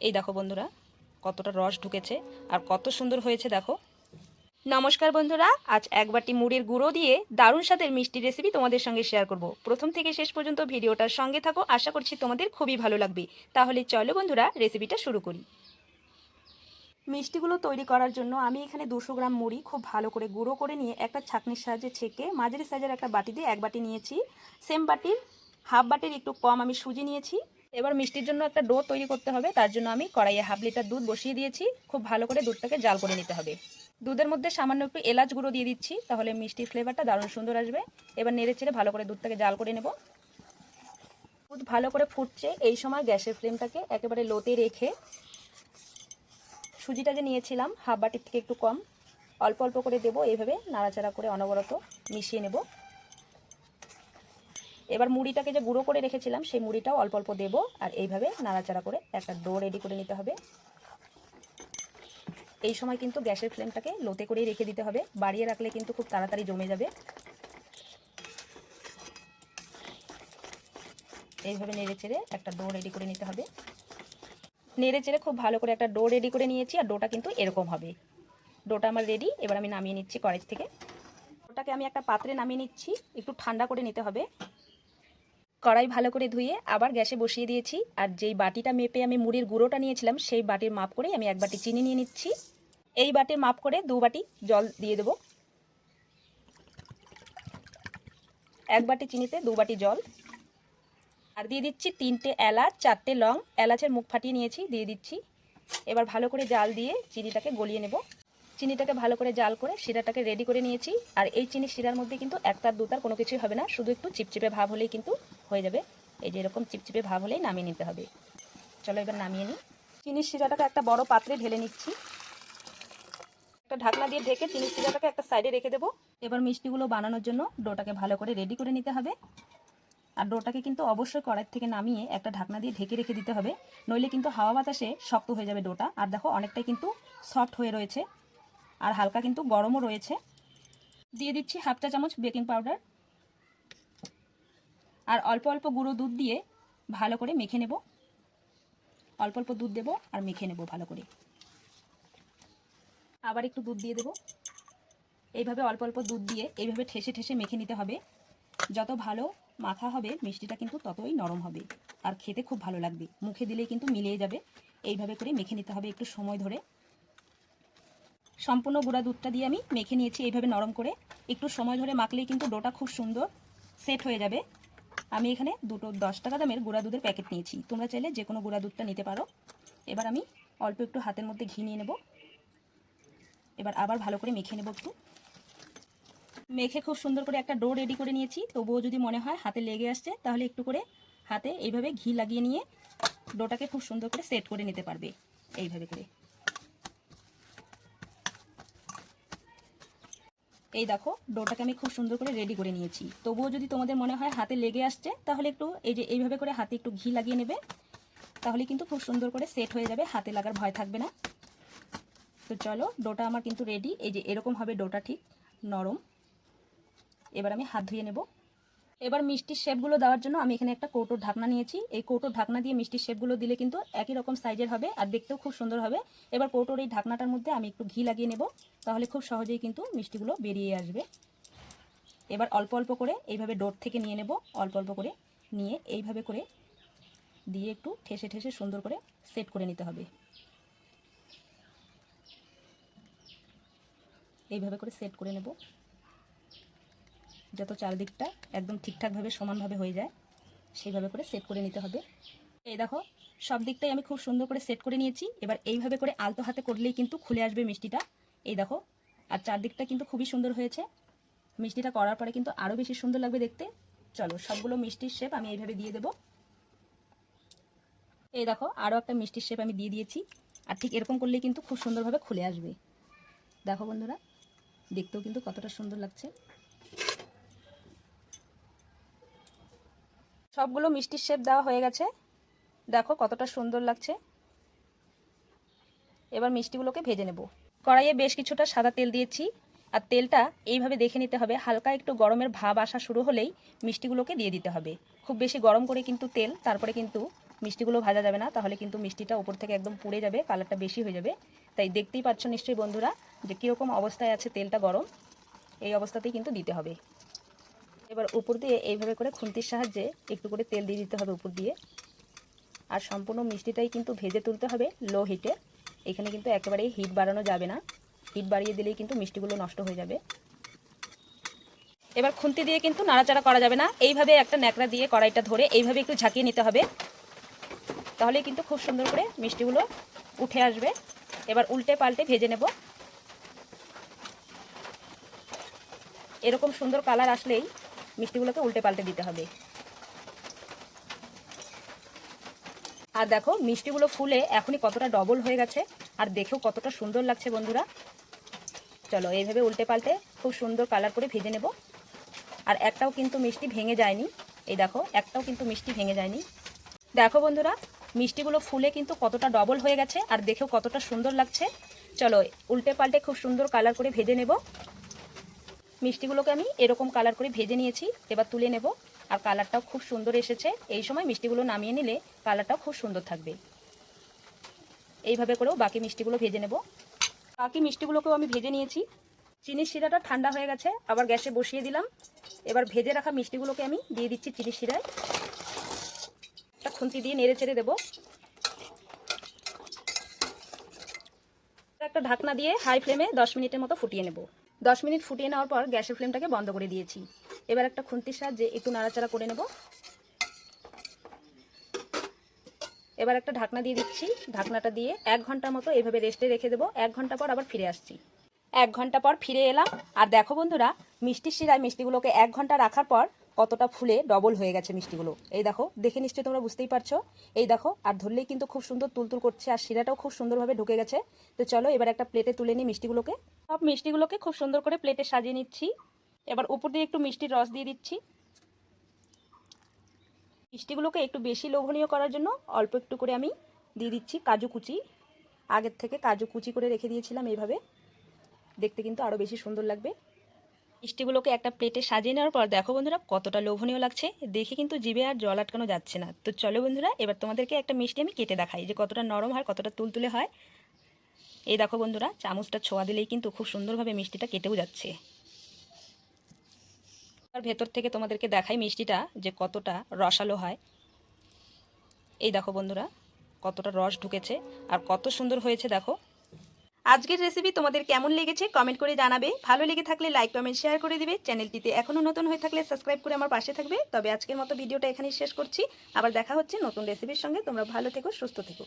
এই দেখো বন্ধুরা, কতটা রস ঢুকেছে আর কত সুন্দর হয়েছে দেখো। নমস্কার বন্ধুরা, আজ এক বাটি মুড়ির গুঁড়ো দিয়ে দারুণ স্বাদের মিষ্টি রেসিপি তোমাদের সঙ্গে শেয়ার করব। প্রথম থেকে শেষ পর্যন্ত ভিডিওটার সঙ্গে থাকো, আশা করছি তোমাদের খুবই ভালো লাগবে। তাহলে চলো বন্ধুরা রেসিপিটা শুরু করি। মিষ্টিগুলো তৈরি করার জন্য আমি এখানে দুশো গ্রাম মুড়ি খুব ভালো করে গুঁড়ো করে নিয়ে একটা ছাঁকনির সাহায্যে ছেঁকে মাঝারি সাইজের একটা বাটি দিয়ে এক বাটি নিয়েছি। সেম বাটির হাফ বাটির একটু কম আমি সুজি নিয়েছি। এবার মিষ্টির জন্য একটা ডো তৈরি করতে হবে। তার জন্য আমি কড়াইয়ে হাফ লিটার দুধ বসিয়ে দিয়েছি। খুব ভালো করে দুধটাকে জাল করে নিতে হবে। দুধের মধ্যে সামান্য একটু এলাচ গুঁড়ো দিয়ে দিচ্ছি, তাহলে মিষ্টির ফ্লেভারটা দারুণ সুন্দর আসবে। এবার নেড়ে চেড়ে ভালো করে দুধটাকে জাল করে নেব। দুধ ভালো করে ফুটছে, এই সময় গ্যাসের ফ্লেমটাকে একেবারে লোতে রেখে সুজিটা যে নিয়েছিলাম, হাফ বাটির থেকে একটু কম, অল্প অল্প করে দেবো। এইভাবে নাড়াচাড়া করে অনবরত মিশিয়ে নেব। এবার মুড়িটাকে যে গুঁড়ো করে রেখেছিলাম, সেই মুড়িটাও অল্প অল্প দেবো। আর এইভাবে নাড়াচাড়া করে একটা ডো রেডি করে নিতে হবে। এই সময় কিন্তু গ্যাসের ফ্লেমটাকে লোতে করেই রেখে দিতে হবে। বাড়িয়ে রাখলে কিন্তু খুব তাড়াতাড়ি জমে যাবে। এইভাবে নেড়ে চেড়ে একটা ডো রেডি করে নিতে হবে। নেড়ে চেড়ে খুব ভালো করে একটা ডো রেডি করে নিয়েছি, আর ডোটা কিন্তু এরকম হবে। ডোটা আমার রেডি, এবার আমি নামিয়ে নিচ্ছি কড়াই থেকে। ডোটাকে আমি একটা পাত্রে নামিয়ে নিচ্ছি, একটু ঠান্ডা করে নিতে হবে। কড়াই ভালো করে ধুয়ে আবার গ্যাসে বসিয়ে দিয়েছি। আর যেই বাটিটা মেপে আমি মুড়ির গুঁড়োটা নিয়েছিলাম, সেই বাটির মাপ করেই আমি এক বাটি চিনি নিয়ে নিচ্ছি। এই বাটির মাপ করে দু বাটি জল দিয়ে দেবো। এক বাটি চিনিতে দু বাটি জল। আর দিয়ে দিচ্ছি তিনটে এলাচ, চারটে লং। এলাচের মুখ ফাটিয়ে নিয়েছি, দিয়ে দিচ্ছি। এবার ভালো করে জাল দিয়ে চিনিটাকে গলিয়ে নেব। চিনিটাকে ভালো করে জাল করে শিরাটাকে রেডি করে নিয়েছি। আর এই চিনি শিরার মধ্যে কিন্তু একটার, দুটার কোনো কিছুই হবে না, শুধু একটু চিপচিপে ভাব হলেই কিন্তু হয়ে যাবে। এই যে এরকম চিপচিপে ভাব হলেই নামিয়ে নিতে হবে। চলো এবার নামিয়ে নিই। চিনির শিরাটাকে একটা বড় পাত্রে ঢেলে নিচ্ছি। একটা ঢাকনা দিয়ে ঢেকে চিনির শিরাটাকে একটা সাইডে রেখে দেবো। এবার মিষ্টিগুলো বানানোর জন্য ডোটাকে ভালো করে রেডি করে নিতে হবে। আর ডোটাকে কিন্তু অবশ্যই কড়াই থেকে নামিয়ে একটা ঢাকনা দিয়ে ঢেকে রেখে দিতে হবে। নইলে কিন্তু হাওয়া বাতাসে শক্ত হয়ে যাবে ডোটা। আর দেখো অনেকটাই কিন্তু সফট হয়ে রয়েছে। আর হালকা কিন্তু গরমও রয়েছে। দিয়ে দিচ্ছি হাফ চা চামচ বেকিং পাউডার। আর অল্প অল্প গুঁড়ো দুধ দিয়ে ভালো করে মেখে নেব। অল্প অল্প দুধ দেবো আর মেখে নেব ভালো করে। আবার একটু দুধ দিয়ে দেবো। এইভাবে অল্প অল্প দুধ দিয়ে এইভাবে ঠেসে ঠেসে মেখে নিতে হবে। যত ভালো মাখা হবে, মিষ্টিটা কিন্তু ততই নরম হবে। আর খেতে খুব ভালো লাগবে। মুখে দিলেই কিন্তু মিলিয়ে যাবে। এইভাবে করে মেখে নিতে হবে একটু সময় ধরে। সম্পূর্ণ গুঁড়া দুধটা দিয়ে আমি মেখে নিয়েছি এইভাবে নরম করে। একটু সময় ধরে মাখলেই কিন্তু ডোটা খুব সুন্দর সেট হয়ে যাবে। আমি এখানে দুটো দশ টাকা দামের গুঁড়া দুধের প্যাকেট নিয়েছি। তোমরা চাইলে যে কোনো গুঁড়া দুধটা নিতে পারো। এবার আমি অল্প একটু হাতের মধ্যে ঘি নিয়ে নেব। এবার আবার ভালো করে মেখে নেব একটু। মেখে খুব সুন্দর করে একটা ডো রেডি করে নিয়েছি। তবুও যদি মনে হয় হাতে লেগে আসছে, তাহলে একটু করে হাতে এইভাবে ঘি লাগিয়ে নিয়ে ডোটাকে খুব সুন্দর করে সেট করে নিতে পারবে। এইভাবে করে। এই দেখো, ডোটাকে আমি খুব সুন্দর করে রেডি করে নিয়েছি। তবুও যদি তোমাদের মনে হয় হাতে লেগে আসছে, তাহলে একটু এই যে এইভাবে করে হাতে একটু ঘি লাগিয়ে নেবে, তাহলে কিন্তু খুব সুন্দর করে সেট হয়ে যাবে, হাতে লাগার ভয় থাকবে না। তো চলো, ডোটা আমার কিন্তু রেডি এই যে এরকম হবে ডোটা ঠিক নরম। এবার আমি হাত ধুয়ে নেব। এবার মিষ্টির শেপগুলো দেওয়ার জন্য আমি এখানে একটা কৌটোর ঢাকনা নিয়েছি। এই কৌটোর ঢাকনা দিয়ে মিষ্টির শেপগুলো দিলে কিন্তু একই রকম সাইজের হবে আর দেখতেও খুব সুন্দর হবে। এবার কৌটোর এই ঢাকনাটার মধ্যে আমি একটু ঘি লাগিয়ে নেব, তাহলে খুব সহজেই কিন্তু মিষ্টিগুলো বেরিয়ে আসবে। এবার অল্প অল্প করে এইভাবে ডোর থেকে নিয়ে নেব, অল্প অল্প করে নিয়ে এইভাবে করে দিয়ে একটু ঠেসে ঠেসে সুন্দর করে সেট করে নিতে হবে। এইভাবে করে সেট করে নেব। যত চারদিকটা একদম ঠিকঠাকভাবে সমানভাবে হয়ে যায়, সেইভাবে করে সেট করে নিতে হবে। এই দেখো, সব দিকটাই আমি খুব সুন্দর করে সেট করে নিয়েছি। এবার এইভাবে করে আলতো হাতে করলেই কিন্তু খুলে আসবে মিষ্টিটা। এই দেখো, আর চারদিকটা কিন্তু খুবই সুন্দর হয়েছে। মিষ্টিটা করার পরে কিন্তু আরও বেশি সুন্দর লাগবে দেখতে। চলো, সবগুলো মিষ্টির শেপ আমি এইভাবে দিয়ে দেবো। এই দেখো আরও একটা মিষ্টির শেপ আমি দিয়ে দিয়েছি। আর ঠিক এরকম করলেই কিন্তু খুব সুন্দরভাবে খুলে আসবে। দেখো বন্ধুরা, দেখতেও কিন্তু কতটা সুন্দর লাগছে। সবগুলো মিষ্টির শেপ দেওয়া হয়ে গেছে। দেখো কতটা সুন্দর লাগছে। এবার মিষ্টিগুলোকে ভেজে নেব। কড়াইয়ে বেশ কিছুটা সাদা তেল দিয়েছি। আর তেলটা এইভাবে দেখে নিতে হবে, হালকা একটু গরমের ভাব আসা শুরু হলেই মিষ্টিগুলোকে দিয়ে দিতে হবে। খুব বেশি গরম করে কিন্তু তেল, তারপরে কিন্তু মিষ্টিগুলো ভাজা যাবে না, তাহলে কিন্তু মিষ্টিটা উপর থেকে একদম পুড়ে যাবে কালারটা বেশি হয়ে যাবে। তাই দেখতেই পাচ্ছ নিশ্চয়ই বন্ধুরা যে কীরকম অবস্থায় আছে তেলটা গরম। এই অবস্থাতেই কিন্তু দিতে হবে। এবার উপর দিয়ে এইভাবে করে খুন্তির সাহায্যে একটু করে তেল দিয়ে দিতে হবে উপর দিয়ে। আর সম্পূর্ণ মিষ্টিটাই কিন্তু ভেজে তুলতে হবে লো হিটে এখানে কিন্তু একেবারেই হিট বাড়ানো যাবে না। হিট বাড়িয়ে দিলেই কিন্তু মিষ্টিগুলো নষ্ট হয়ে যাবে। এবার খুন্তি দিয়ে কিন্তু নাড়াচাড়া করা যাবে না। এইভাবে একটা ন্যাকড়া দিয়ে কড়াইটা ধরে এইভাবে একটু ঝাঁকিয়ে নিতে হবে। তাহলে কিন্তু খুব সুন্দর করে মিষ্টিগুলো উঠে আসবে। এবার উল্টে পাল্টে ভেজে নেব। এরকম সুন্দর কালার আসলেই মিষ্টিগুলোকে উল্টে পাল্টে দিতে হবে। আর দেখো, মিষ্টিগুলো ফুলে এখনই কতটা ডবল হয়ে গেছে, আর দেখেও কতটা সুন্দর লাগছে বন্ধুরা। চলো, এইভাবে উল্টে পাল্টে খুব সুন্দর কালার করে ভেজে নেব। আর একটাও কিন্তু মিষ্টি ভেঙে যায়নি। এই দেখো, একটাও কিন্তু মিষ্টি ভেঙে যায়নি। দেখো বন্ধুরা, মিষ্টিগুলো ফুলে কিন্তু কতটা ডবল হয়ে গেছে, আর দেখেও কতটা সুন্দর লাগছে। চলো, উল্টে পাল্টে খুব সুন্দর কালার করে ভেজে নেব। মিষ্টিগুলোকে আমি এরকম কালার করে ভেজে নিয়েছি, এবার তুলে নেব। আর কালারটাও খুব সুন্দর এসেছে। এই সময় মিষ্টিগুলো নামিয়ে নিলে কালারটাও খুব সুন্দর থাকবে। এইভাবে করেও বাকি মিষ্টিগুলো ভেজে নেব। বাকি মিষ্টিগুলোকেও আমি ভেজে নিয়েছি। চিনির শিরাটা ঠান্ডা হয়ে গেছে, আবার গ্যাসে বসিয়ে দিলাম। এবার ভেজে রাখা মিষ্টিগুলোকে আমি দিয়ে দিচ্ছি চিনির শিরায়। একটা খুন্তি দিয়ে নেড়ে চেড়ে দেবো। একটা ঢাকনা দিয়ে হাই ফ্লেমে দশ মিনিটের মতো ফুটিয়ে নেব। দশ মিনিট ফুটিয়ে নেওয়ার পর গ্যাসের ফ্লেমটাকে বন্ধ করে দিয়েছি। এবার একটা খুন্তির সাহায্যে একটু নাড়াচাড়া করে নেব। এবার একটা ঢাকনা দিয়ে দিচ্ছি। ঢাকনাটা দিয়ে এক ঘণ্টা মতো এভাবে রেস্টে রেখে দেবো। এক ঘণ্টা পর আবার ফিরে আসছি। এক ঘণ্টা পর ফিরে এলাম। আর দেখো বন্ধুরা, মিষ্টি শিরায় মিষ্টিগুলোকে এক ঘণ্টা রাখার পর কতটা ফুলে ডবল হয়ে গেছে মিষ্টিগুলো। এই দেখো, দেখে নিশ্চয়ই তোমরা বুঝতেই পারছ। এই দেখো, আর ধরলেই কিন্তু খুব সুন্দর তুলতুল করছে, আর শিরাটাও খুব সুন্দরভাবে ঢুকে গেছে। তো চলো, এবার একটা প্লেটে তুলে নিই মিষ্টিগুলোকে। সব মিষ্টিগুলোকে খুব সুন্দর করে প্লেটে সাজিয়ে নিচ্ছি। এবার উপর দিয়ে একটু মিষ্টির রস দিয়ে দিচ্ছি। মিষ্টিগুলোকে একটু বেশি লোভনীয় করার জন্য অল্প একটু করে আমি দিয়ে দিচ্ছি কাজু কুচি। আগের থেকে কাজু কুচি করে রেখে দিয়েছিলাম এইভাবে। দেখতে কিন্তু আরও বেশি সুন্দর লাগবে। মিষ্টিগুলোকে একটা প্লেটে সাজিয়ে নেওয়ার পর দেখো বন্ধুরা, কতটা লোভনীয় লাগছে। দেখে কিন্তু জিভে আর জল আটকানো যাচ্ছে না। তো চলো বন্ধুরা, এবার তোমাদেরকে একটা মিষ্টি আমি কেটে দেখাই যে কতটা নরম হয়, কতটা তুলতুলে হয়। এই দেখো বন্ধুরা, চামচটা ছোঁয়া দিলেই কিন্তু খুব সুন্দরভাবে মিষ্টিটা কেটেও যাচ্ছে। আর ভেতর থেকে তোমাদেরকে দেখাই মিষ্টিটা যে কতটা রসালো হয়। এই দেখো বন্ধুরা, কতটা রস ঢুকেছে আর কত সুন্দর হয়েছে দেখো। আজকের রেসিপি তোমাদের কেমন লেগেছে কমেন্ট করে জানাবে। ভালো লেগে থাকলে লাইক কমেন্ট শেয়ার করে দিবে। চ্যানেলটিতে এখনও নতুন হয়ে থাকলে সাবস্ক্রাইব করে আমার পাশে থাকবে। তবে আজকের মতো ভিডিওটা এখানেই শেষ করছি। আবার দেখা হচ্ছে নতুন রেসিপির সঙ্গে। তোমরা ভালো থেকো, সুস্থ থেকো।